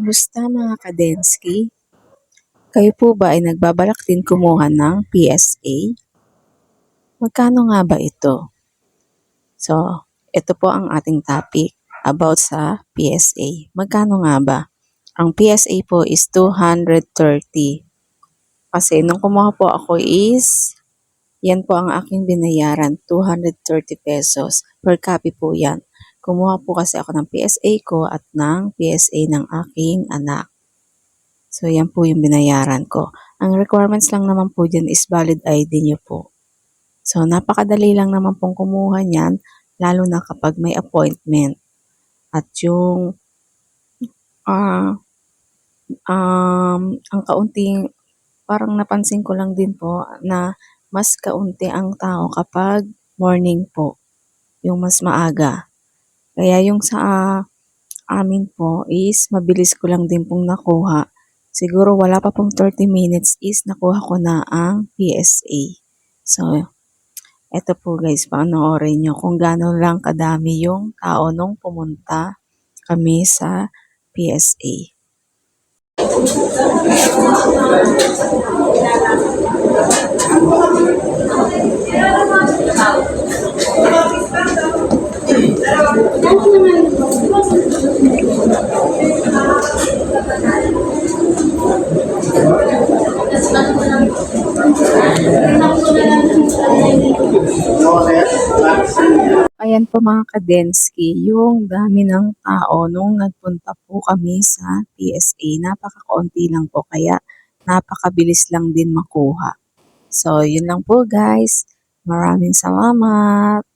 Kamusta mga kadensky? Kayo po ba ay nagbabalak din kumuha ng PSA? Magkano nga ba ito? So, ito po ang ating topic about sa PSA. Magkano nga ba? Ang PSA po is 230. Kasi nung kumuha po ako is, yan po ang aking binayaran, 230 pesos. Per copy po yan. Kumuha po kasi ako ng PSA ko at ng PSA ng aking anak. So, yan po yung binayaran ko. Ang requirements lang naman po dyan is valid ID nyo po. So, napakadali lang naman pong kumuha niyan, lalo na kapag may appointment. At yung, ah, um, ang kaunting, parang napansin ko lang din po na mas kaunti ang tao kapag morning po, yung mas maaga. Kaya yung sa ah, amin po is mabilis ko lang din pong nakuha. Siguro wala pa pong 30 minutes is nakuha ko na ang PSA. So, eto po guys, panoorin nyo kung gaano lang kadami yung tao nung pumunta kami sa PSA. Ayan po mga kadensky, yung dami ng tao nung nagpunta po kami sa PSA. Napakakunti lang po kaya napakabilis lang din makuha. So, yun lang po guys. Maraming salamat.